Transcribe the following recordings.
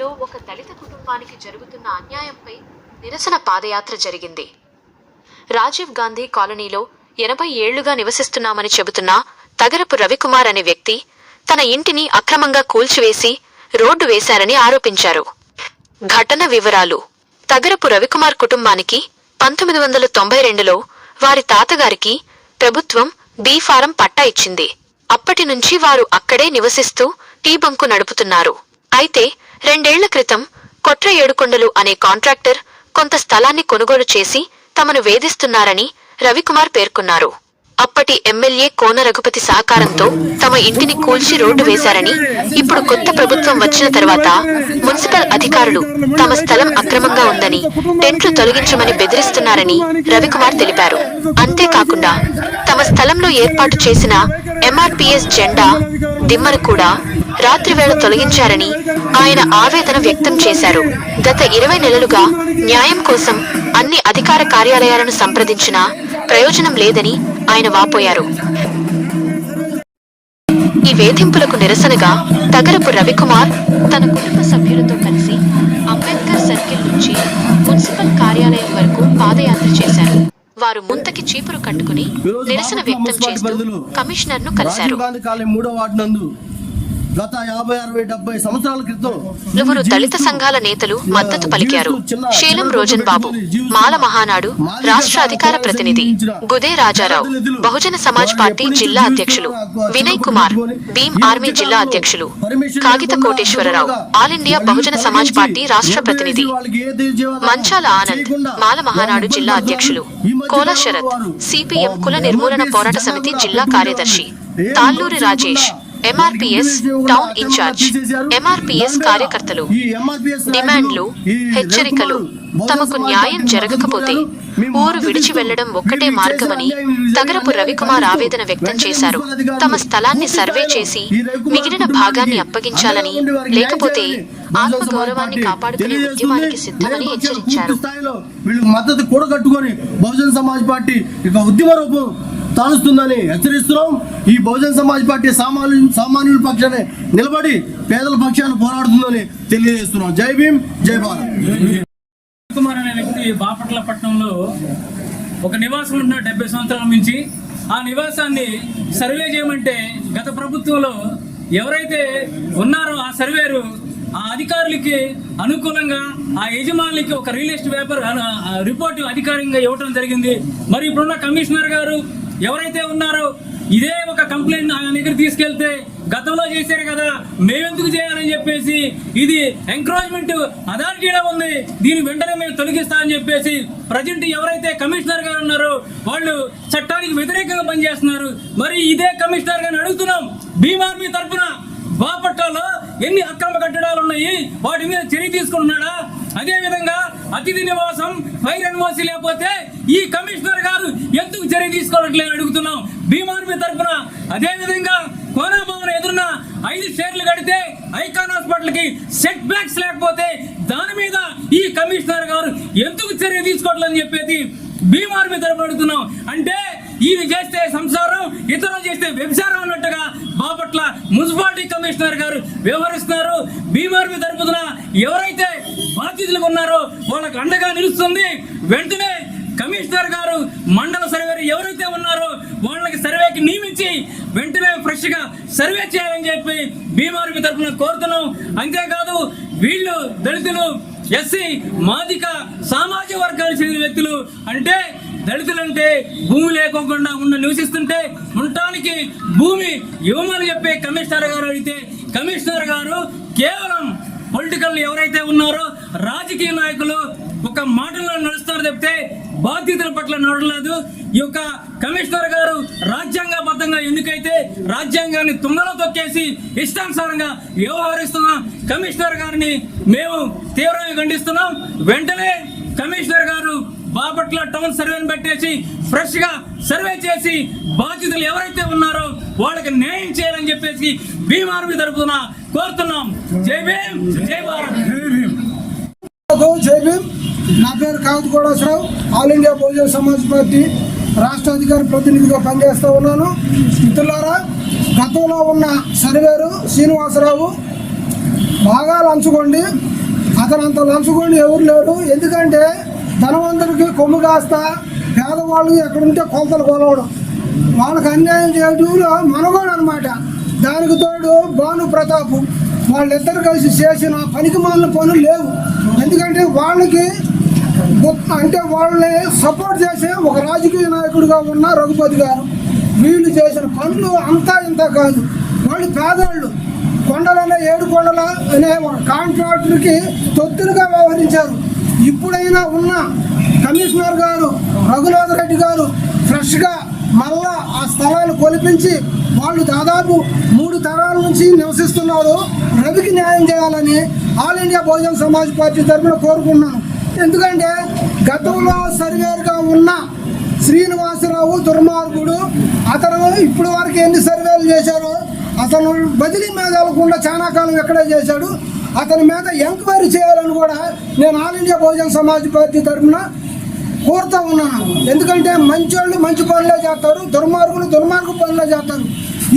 బాపట్లలో ఒక దళిత కుటుంబానికి జరుగుతున్న అన్యాయంపై నిరసన పాదయాత్ర జరిగింది. రాజీవ్ గాంధీ కాలనీలో ఎనభై ఏళ్ళుగా నివసిస్తున్నామని చెబుతున్న తగరపు రవికుమార్ అనే వ్యక్తి తన ఇంటిని అక్రమంగా కూల్చివేసి రోడ్డు వేశారని ఆరోపించారు. ఘటన వివరాలు. తగరపు రవికుమార్ కుటుంబానికి పంతొమ్మిది వందల తొంభై రెండులో వారి తాతగారికి ప్రభుత్వం బీ ఫారం పట్టా ఇచ్చింది. అప్పటి నుంచి వారు అక్కడే నివసిస్తూ టీ బంకు నడుపుతున్నారు. అయితే రెండేళ్ళ క్రితం కొట్ర ఏడుకొండలు అనే కాంట్రాక్టర్ కొంత స్థలాన్ని కొనుగోలు చేసి తమను వేధిస్తున్నారని రవికుమార్ పేర్కొన్నారు. అప్పటి ఎమ్మెల్యే కోన రఘుపతి సహకారంతో తమ ఇంటిని కూల్చి రోడ్డు వేశారని ఇప్పుడు కొత్త ప్రభుత్వం వచ్చిన తర్వాత మున్సిపల్ అధికారులు తమ స్థలం అక్రమంగా ఉందని టెంట్లు తొలగించమని బెదిరిస్తున్నారని రవికుమార్ తెలిపారు. అంతేకాకుండా తమ స్థలంలో ఏర్పాటు చేసిన ఎంఆర్పిఎస్ జెండా దిమ్మను కూడా రాత్రివేళ తొలగించారని ఆయన ఆవేదన వ్యక్తం చేశారు. గత ఇరవై నెలలుగా న్యాయం కోసం అన్ని అధికార కార్యాలయాలను సంప్రదించినా ప్రయోజనం లేదని ఆయన వాపోయారు. ఈ వేధింపులకు నిరసనగా తగరపు రవికుమార్ తన కుటుంబ సభ్యులతో కలిసి అంబేద్కర్ సర్కిల్ నుంచి మున్సిపల్ కార్యాలయం వరకు పాదయాత్ర చేశారు. వారు ముంతకి చీపురు కట్టుకుని నిరసన వ్యక్తం చేస్తూ కమిషనర్ను కలిశారు పలువురు దళిత సంఘాల నేతలు మద్దతు పలికారు. శీలం రోజన్ బాబు మాల మహానాడు రాష్ట్ర అధికార ప్రతినిధి గుదే రాజారావు బహుజన సమాజ్ పార్టీ జిల్లా అధ్యక్షులు వినయ్ కుమార్ భీమ్ ఆర్మీ జిల్లా అధ్యక్షులు Kagitha Koteswararao all India Bahujan Samaj party రాష్ట్ర ప్రతినిధి మంచాల ఆనంద్ మాల మహానాడు జిల్లా అధ్యక్షులు కోల శరత్ సిపిఎం కుల నిర్మూలన పోరాట సమితి జిల్లా కార్యదర్శి Talluri Rajesh MRPS town incharge MRPS కార్యకర్తలు. డిమాండ్లు హెచ్చరికలు తమకు న్యాయం జరగకపోతే ఊరు విడిచి వెళ్ళడం ఒక్కటే మార్గమని తగరపు రవికుమార్ ఆవేదన వ్యక్తం చేశారు. తమ స్థలాన్ని సర్వే చేసి మిగిలిన భాగాన్ని అప్పగించాలని లేకపోతే ఆత్మగౌరవాన్ని కాపాడుకునే ఉద్యమానికి సిద్ధమని హెచ్చరించారు. మద్దతు కూడగట్టుకొని బహుజన సమాజ్ పార్టీ ఇక ఉద్యమ రూపం తాలుస్తుందని హెచ్చరిస్తున్నాం. ఈ బహుజన సమాజ్ పార్టీ సామాన్యు సామాన్యుల పక్షాన్ని నిలబడి పేదల పక్షాన్ని పోరాడుతుందని తెలియజేస్తున్నాం. జై భీమ్ జై భారత్. కుమార్ అనే వ్యక్తి బాపట్ల పట్టణంలో ఒక నివాసం ఉన్న డెబ్బై సంవత్సరాల నుంచి ఆ నివాసాన్ని సర్వే చేయమంటే గత ప్రభుత్వంలో ఎవరైతే ఉన్నారో ఆ సర్వేరు ఆ అధికారులకి అనుకూలంగా ఆ యజమానులకి ఒక రియల్ ఎస్టేట్ పేపర్ రిపోర్ట్ అధికారికంగా ఇవ్వడం జరిగింది. మరి ఇప్పుడున్న కమిషనర్ గారు ఎవరైతే ఉన్నారో ఇదే ఒక కంప్లైంట్ ఆయన దగ్గర తీసుకెళ్తే గతంలో చేశారు కదా మేమెందుకు చేయాలని చెప్పేసి ఇది ఎంక్రోచ్మెంట్ అథారిటీలో ఉంది. దీని వెంటనే మేము తొలగిస్తామని చెప్పేసి ప్రజెంట్ ఎవరైతే కమిషనర్ గారు ఉన్నారో వాళ్ళు చట్టానికి వ్యతిరేకంగా పనిచేస్తున్నారు. మరి ఇదే కమిషనర్ గారిని అడుగుతున్నాం భీమార్మీ తరఫున బాపట్లలో ఎన్ని అక్రమ కట్టడాలు ఉన్నాయి వాటి మీద చర్య తీసుకుంటున్నాడా? అదేవిధంగా అతిథి నివాసం ఫైర్ ఎన్ఓసి లేకపోతే ఈ కమిషనర్ గారు ఎందుకు చర్య తీసుకోవట్లేదు అడుగుతున్నాం. బీమార్మీ తరఫున అదే విధంగా కోనాభవన్ ఎదురున్న ఐదు షేర్లు కడితే ఐకాన్ హాస్పిటల్కి సెట్ బ్యాక్స్ లేకపోతే దాని మీద ఈ కమిషనర్ గారు ఎందుకు చర్య తీసుకోవట్లేదని చెప్పేది బీమార్మీ తరఫున అడుగుతున్నాం. అంటే ఈయన చేస్తే సంసారం ఇతరులు చేస్తే వ్యభిచారం అన్నట్టు మున్సిపాలిటీ కమిషనర్ గారు వ్యవహరిస్తున్నారు. బీమార్మీ తరపున ఎవరైతే బాధ్యతలు ఉన్నారో వాళ్ళకు అండగా నిలుస్తుంది. వెంటనే కమిషనర్ గారు మండల సర్వేరు ఎవరైతే ఉన్నారో వాళ్ళకి సర్వేకి నియమించి వెంటనే ఫ్రెష్గా సర్వే చేయాలని చెప్పి బీమార్మీ తరఫున కోరుతున్నాం. అంతేకాదు వీళ్ళు దళితులు ఎస్సీ మాదిక సామాజిక వర్గాలకు చెందిన వ్యక్తులు అంటే దళితులంటే భూమి లేకోకుండా ఉన్న నివసిస్తుంటే ఉండటానికి భూమి ఇవ్వమని చెప్పే కమిషనర్ గారు అడిగితే కమిషనర్ గారు కేవలం పొలిటికల్ ఎవరైతే ఉన్నారో రాజకీయ నాయకులు ఒక మాటల్లో నడుస్తారు చెప్తే బాధ్యతల పట్ల నడలేదు ఈ యొక్క కమిషనర్ గారు రాజ్యాంగబద్ధంగా ఎందుకైతే రాజ్యాంగాన్ని తుంగలో తొక్కేసి ఇష్టానుసారంగా వ్యవహరిస్తున్న కమిషనర్ గారిని మేము తీవ్రంగా ఖండిస్తున్నాం. వెంటనే కమిషనర్ గారు బాపట్ల టౌన్ సర్వేని పెట్టేసి ఫ్రెష్గా సర్వే చేసి బాధ్యతలు ఎవరైతే ఉన్నారో వాళ్ళకి న్యాయం చేయాలని చెప్పేసి బీమార్మీ తరపున కోరుతున్నాం. జై భీమ్ జై భారత్. జై భీమ్. నా పేరు Kanthi Kodeswararao all India Bahujan Samaj party రాష్ట్ర అధికార ప్రతినిధిగా పనిచేస్తూ ఉన్నాను. మిత్రులారా గతంలో ఉన్న సర్వేరు శ్రీనివాసరావు బాగా లంచుకోండి. అతను అంత లంచుకోండి ఎవరు లేరు ఎందుకంటే ధనవంతుడికి కొమ్ము కాస్తా పేదవాళ్ళు ఎక్కడుంటే కొలతలు కొలవడం. వాళ్ళకి అన్యాయం చేయడంలో మనగోడు అనమాట దానికి తోడు భాను ప్రతాప్. వాళ్ళిద్దరు కలిసి చేసిన పనికి మాలిన పనులు లేవు. ఎందుకంటే వాళ్ళకి అంటే వాళ్ళని సపోర్ట్ చేసే ఒక రాజకీయ నాయకుడిగా ఉన్న రఘుపతి గారు వీళ్ళు చేసిన పనులు అంతా ఇంత కాదు. వాళ్ళు పేదవాళ్ళు కొండలనే ఏడు కొండల అనే ఒక కాంట్రాక్టర్కి తొత్తులుగా వ్యవహరించారు. ఇప్పుడైనా ఉన్న కమిషనర్ గారు రఘునాథ్ రెడ్డి గారు ఫ్రెష్గా మళ్ళా ఆ స్థలాలు కొలిపించి వాళ్ళు దాదాపు మూడు తరాల నుంచి నివసిస్తున్నారు. రవికి న్యాయం చేయాలని all India Bahujan Samaj party తరఫున కోరుకున్నాను ఎందుకంటే గతంలో సర్వేరుగా ఉన్న శ్రీనివాసరావు దుర్మార్గుడు అతను ఇప్పటి వరకు ఎన్ని సర్వేలు చేశారో అతను బదిలీ మీద వెళ్ళకుండా చాలా కాలం ఎక్కడే చేశాడు. అతని మీద ఎంక్వైరీ చేయాలని కూడా నేను all India Bahujan Samaj party తరఫున కోరుతా ఉన్నాను. ఎందుకంటే మంచోళ్ళు మంచి పనులే చేస్తారు దుర్మార్గులు దుర్మార్గు పనులే చేస్తారు.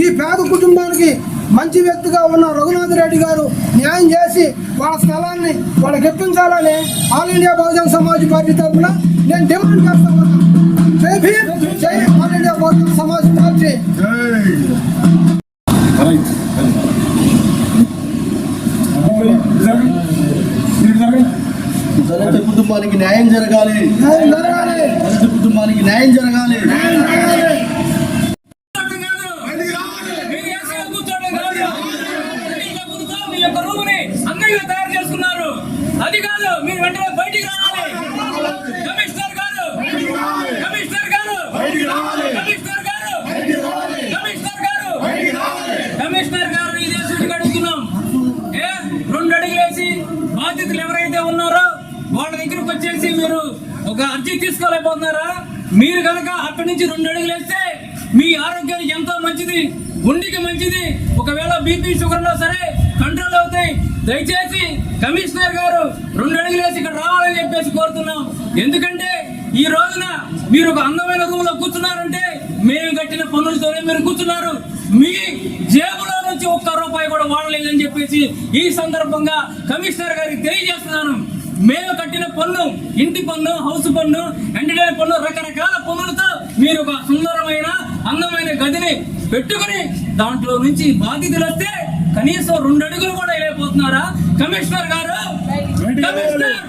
ఈ పేద కుటుంబానికి మంచి వ్యక్తిగా ఉన్న రఘునాథ్ రెడ్డి గారు న్యాయం చేసి వాళ్ళ స్థలాన్ని వాళ్ళకి ఎప్పించాలని all India Bahujan Samaj party తరఫున నేను డిమాండ్ చేస్తా ఉన్నాను. జై భీమ్ జై all India Bahujan Samaj party. కుటుంబానికి న్యాయం జరగాలి. దళిత కుటుంబానికి న్యాయం జరగాలి. అది కాదు మీరు వెంటనే బయటికి దగ్గరకు వచ్చేసి మీరు ఒక అర్జీ తీసుకోలేకపోతున్నారా? మీరు కనుక అక్కడి నుంచి రెండు అడుగులు వేస్తే మీ ఆరోగ్యానికి ఎంతో మంచిది గుండెకి మంచిది. ఒకవేళ బీపీ షుగర్ సరే కంట్రోల్ అవుతాయి. దయచేసి కమిషనర్ గారు రెండు అడుగులు వేసి ఇక్కడ రావాలని చెప్పేసి కోరుతున్నాం. ఎందుకంటే ఈ రోజున మీరు ఒక అందమైన రూమ్లో కూర్చున్నారంటే మేము కట్టిన పనులతోనే మీరు కూర్చున్నారు. మీ జేబులో నుంచి ఒక్క రూపాయి కూడా వాడలేదని చెప్పేసి ఈ సందర్భంగా కమిషనర్ గారికి తెలియజేస్తున్నాను. మేము కట్టిన పన్ను ఇంటి పన్ను హౌస్ పన్ను ఎంటర్టైన్ పన్ను రకరకాల పన్నులతో మీరు ఒక సుందరమైన అందమైన గదిని పెట్టుకుని దాంట్లో నుంచి బాధితులు వస్తే కనీసం రెండు అడుగులు కూడా వెళ్ళిపోతున్నారా కమిషనర్ గారు! కమిషనర్!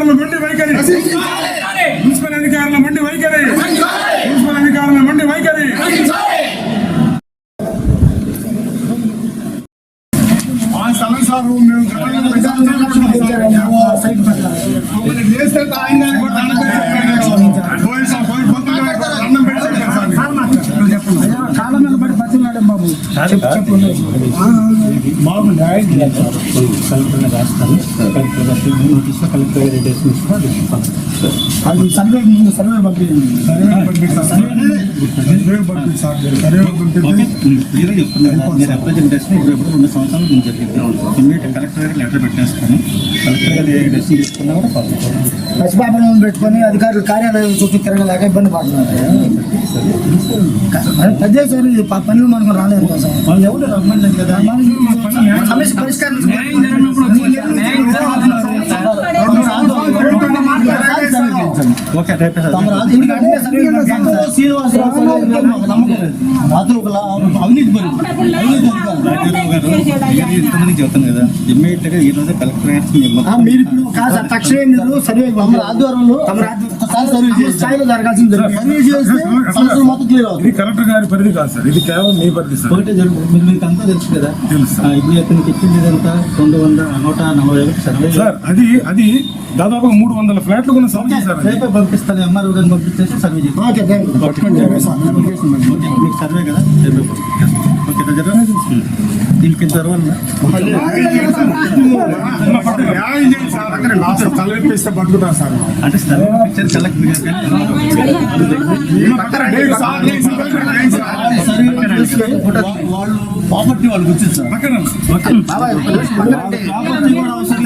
கவர்மெண்ட் பில்டிங் வைக்கிறேன் బాబు బాబు న్యాయం చేయాలి. కలెక్టర్ రాస్తాను కలెక్టర్ రాసి నోటీస్ కలెక్టర్ రిటేషన్ అది సర్వే ముందు సర్వే పంపించండి సర్వే పంపిస్తాను. సర్వే పంపిస్తాను. సర్వే పంపిస్తే క్లియర్గా చెప్తున్నాను నేను రిప్రజెంటేషన్ ఇప్పుడు ఎప్పుడు రెండు సంవత్సరాలు నేను జరిగింది ఇమీడియట్ కలెక్టర్ గారికి లెటర్ పెట్టేస్తాను కలెక్టర్ గారు ఏ డెసిషన్ తీసుకున్నా కూడా పంపిస్తాను పసిపాపను పెట్టుకొని అధికారులు కార్యాలయం చుట్టూ తిరగలేక ఇబ్బంది పడుతున్నారు పెద్దసారి పనులు మనకు రాలేదు మనం ఎవరు రమ్మనలేదు కదా? సమస్య పరిష్కారం ఓకే మీరు ఇప్పుడు కాదు సర్వే ఆధ్వర్యంలో జరగాల్సింది సర్వే చేస్తే సమస్యలు మొత్తం క్లియర్ అవుతుంది. ఇది కలెక్టర్ గారి పరిధి కాదు సార్ ఇది కేవలం మీ పరిధి సార్. ఒకటే జరుగు మీకు మీకు అంతా తెలుసు కదా. తెలుసు. ఇప్పుడు అతనికి ఇచ్చింది ఇదంతా రెండు వందల నూట నలభై సర్వే సార్ అది అది దాదాపు మూడు వందల ఫ్లాట్లు ఉన్న సమస్య సార్. రేపే పంపిస్తాను ఎంఆర్ఓ గారిని పంపించేసి సర్వే చేస్తాను ఓకే థ్యాంక్ యూ మీకు సర్వే కదా రేపే పంపిస్తాను. న్యాయం చేయండి సార్ అంటే వాళ్ళు ప్రాపర్టీ వాళ్ళకి వచ్చింది సార్ ప్రాపర్టీ కూడా అవసరం